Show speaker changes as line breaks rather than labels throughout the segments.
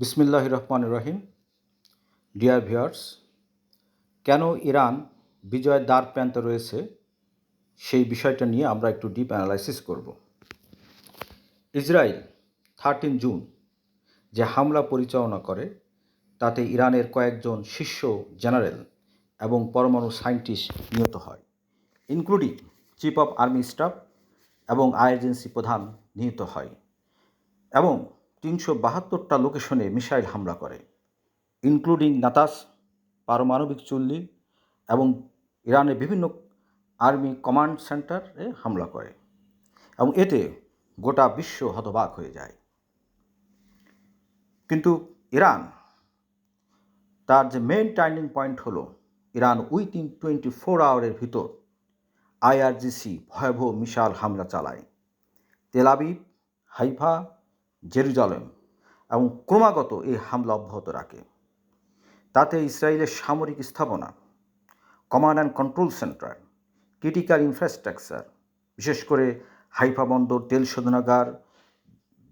বিসমিল্লাহ রহমান রহিম ডিয়ার ভিউয়ার্স কেন ইরান বিজয়ের দ্বার প্রান্তে রয়েছে সেই বিষয়টা নিয়ে আমরা একটু ডিপ অ্যানালাইসিস করব। ইসরায়েল থার্টিন জুন যে হামলা পরিচালনা করে, তাতে ইরানের কয়েকজন শীর্ষ জেনারেল এবং পরমাণু সায়েন্টিস্ট নিহত হয় including chief of army staff এবং আইএজেন্সি প্রধান নিহত হয় এবং তিনশো বাহাত্তরটা লোকেশনে মিসাইল হামলা করে, ইনক্লুডিং নাতাস পারমাণবিক চুল্লি এবং ইরানের বিভিন্ন আর্মি কমান্ড সেন্টারে হামলা করে এবং এতে গোটা বিশ্ব হতবাক হয়ে যায়। কিন্তু ইরান, তার যে মেন টার্নিং পয়েন্ট হলো, ইরান উইথিন টোয়েন্টি ফোর আওয়ারের ভিতর আইআরজিসি ভয়াবহ মিসাইল হামলা চালায়। তেলাবিব হাইফা জেরুজালেম এবং ক্রমাগত এই হামলা অব্যাহত রাখে। তাতে ইসরায়েলের সামরিক স্থাপনা command and control centre critical infrastructure বিশেষ করে হাইফা বন্দর, তেল শোধনাগার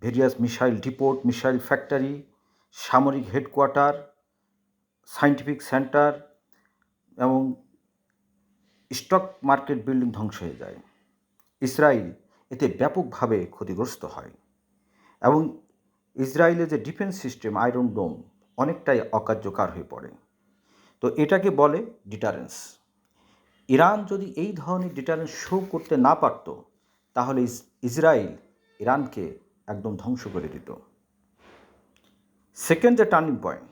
various missile depot missile factory সামরিক হেডকোয়ার্টার সায়েন্টিফিক সেন্টার এবং স্টক মার্কেট বিল্ডিং ধ্বংস হয়ে যায়। ইসরায়েল এতে ব্যাপকভাবে ক্ষতিগ্রস্ত হয়। এবং ইসরায়েলের যে ডিফেন্স সিস্টেম, আয়রন ডোম, অনেকটাই অকার্যকর হয়ে পড়ে। তো এটাকে বলে ডিটারেন্স। ইরান যদি এই ধরনের ডিটারেন্স শো করতে না পারত, তাহলে ইসরায়েল ইরানকে একদম ধ্বংস করে দিত। সেকেন্ড যে টার্নিং পয়েন্ট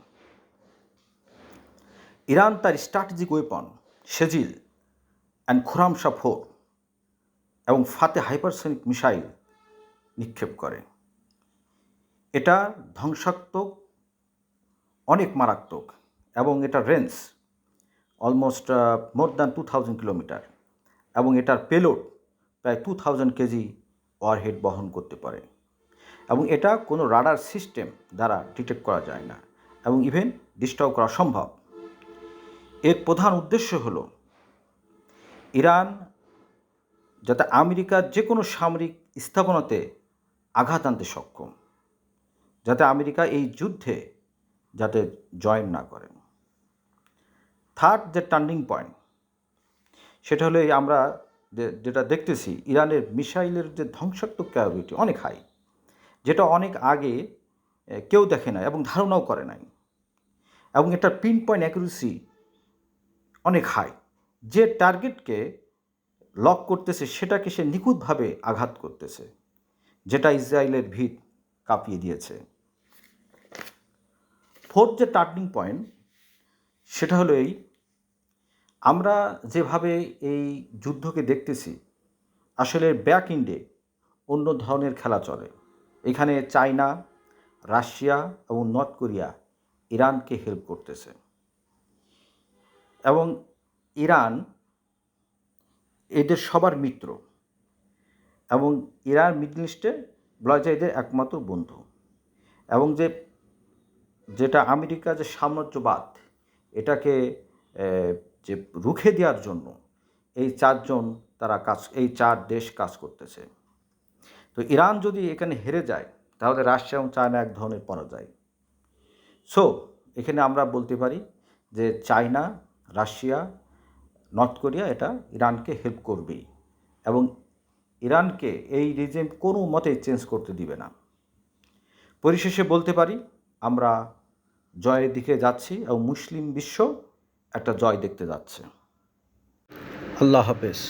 ইরান তার strategic weapon Sejjil and Khorramshahr four এবং ফাতে হাইপারসনিক মিসাইল নিক্ষেপ করে। এটা ধ্বংসাত্মক, অনেক মারাত্মক এবং এটার range almost more than two thousand kilometre এবং এটার পেলোড প্রায় টু থাউজেন্ড কেজি ওয়ারহেড বহন করতে পারে এবং এটা কোনো রাডার সিস্টেম দ্বারা ডিটেক্ট করা যায় না এবং ইভেন ডিস্টার্ব করা সম্ভব। এর প্রধান উদ্দেশ্য হল, ইরান যাতে আমেরিকার যে কোনো সামরিক স্থাপনাতে আঘাত আনতে সক্ষম। যাতে আমেরিকা এই যুদ্ধে যাতে জয়েন না করেন থার্ড যে টার্নিং পয়েন্ট সেটা হলো আমরা যেটা দেখতেছি, ইরানের মিসাইলের যে ধ্বংসাত্মক ক্যাপাবিলিটি অনেক হাই যেটা অনেক আগে কেউ দেখে না এবং ধারণাও করে নাই। এবং এটার পিন পয়েন্ট অ্যাকুরেসি অনেক হাই যে টার্গেটকে লক করতেছে, সেটাকে সে নিখুঁতভাবে আঘাত করতেছে, যেটা ইসরায়েলের ভিত কাঁপিয়ে দিয়েছে। ফোর্থ যে টার্নিং পয়েন্ট, সেটা হলো এই, আমরা যেভাবে এই যুদ্ধকে দেখতেছি, আসলে ব্যাক ইন্ডে অন্য ধরনের খেলা চলে। এখানে চায়না, রাশিয়া এবং নর্থ কোরিয়া ইরানকে হেল্প করতেছে। এবং ইরান এদের সবার মিত্র এবং ইরান মিডল ইস্টে বলা যায় এদের একমাত্র বন্ধু। এবং যে যেটা আমেরিকা যে সাম্রাজ্যবাদ, এটাকে যে রুখে দেওয়ার জন্য এই চারজন তারা কাজ, এই চার দেশ কাজ করতেছে। তো ইরান যদি এখানে হেরে যায়, তাহলে রাশিয়া এবং চায়না এক ধরনের পরাজয়। সো এখানে আমরা বলতে পারি যে চায়না, রাশিয়া, নর্থ কোরিয়া এটা ইরানকে হেল্প করবেই এবং ইরানকে এই রিজিম কোনো মতে চেঞ্জ করতে দিবে না। পরিশেষে বলতে পারি আমরা জয়ের দিকে যাচ্ছি এবং মুসলিম বিশ্ব একটা জয় দেখতে যাচ্ছে। আল্লাহ হাফেজ।